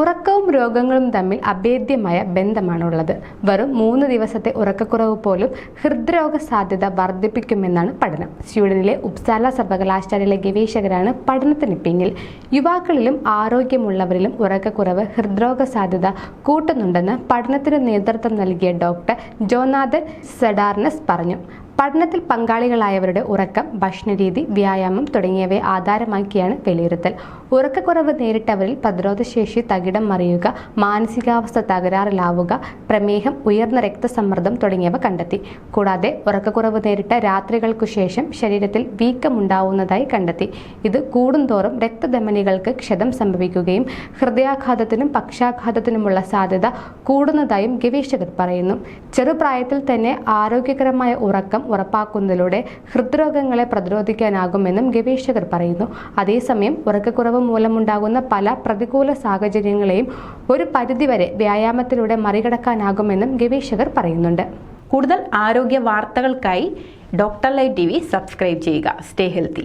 ഉറക്കവും രോഗങ്ങളും തമ്മിൽ അഭേദ്യമായ ബന്ധമാണുള്ളത്. വെറും മൂന്ന് ദിവസത്തെ ഉറക്കക്കുറവ് പോലും ഹൃദ്രോഗ സാധ്യത വർദ്ധിപ്പിക്കുമെന്നാണ് പഠനം. സ്വീഡനിലെ ഉപ്സാല സർവകലാശാലയിലെ ഗവേഷകരാണ് പഠനത്തിന് പിന്നിൽ. യുവാക്കളിലും ആരോഗ്യമുള്ളവരിലും ഉറക്കക്കുറവ് ഹൃദ്രോഗ സാധ്യത കൂട്ടുന്നുണ്ടെന്ന് പഠനത്തിന് നേതൃത്വം നൽകിയ ഡോക്ടർ ജോനാഥൻ സെഡാർനസ് പറഞ്ഞു. പഠനത്തിൽ പങ്കാളികളായവരുടെ ഉറക്കം ഭക്ഷണരീതി വ്യായാമം തുടങ്ങിയവയെ ആധാരമാക്കിയാണ് വിലയിരുത്തൽ. ഉറക്കക്കുറവ് നേരിട്ടവരിൽ പ്രതിരോധശേഷി തകിടം മറിയുക മാനസികാവസ്ഥ തകരാറിലാവുക പ്രമേഹം ഉയർന്ന രക്തസമ്മർദ്ദം തുടങ്ങിയവ കണ്ടെത്തി. കൂടാതെ ഉറക്കക്കുറവ് നേരിട്ട രാത്രികൾക്കു ശേഷം ശരീരത്തിൽ വീക്കമുണ്ടാവുന്നതായി കണ്ടെത്തി. ഇത് കൂടുന്തോറും രക്തധമനികൾക്ക് ക്ഷതം സംഭവിക്കുകയും ഹൃദയാഘാതത്തിനും പക്ഷാഘാതത്തിനുമുള്ള സാധ്യത കൂടുന്നതായും ഗവേഷകർ പറയുന്നു. ചെറുപ്രായത്തിൽ തന്നെ ആരോഗ്യകരമായ ഉറക്കം ഉറപ്പാക്കുന്നതിലൂടെ ഹൃദ്രോഗങ്ങളെ പ്രതിരോധിക്കാനാകുമെന്നും ഗവേഷകർ പറയുന്നു. അതേസമയം ഉറക്കക്കുറവ് മൂലമുണ്ടാകുന്ന പല പ്രതികൂല സാഹചര്യങ്ങളെയും ഒരു പരിധിവരെ വ്യായാമത്തിലൂടെ മറികടക്കാനാകുമെന്നും ഗവേഷകർ പറയുന്നുണ്ട്. കൂടുതൽ ആരോഗ്യ വാർത്തകൾക്കായി doctor light T V subscribe ചെയ്യുക. Stay healthy.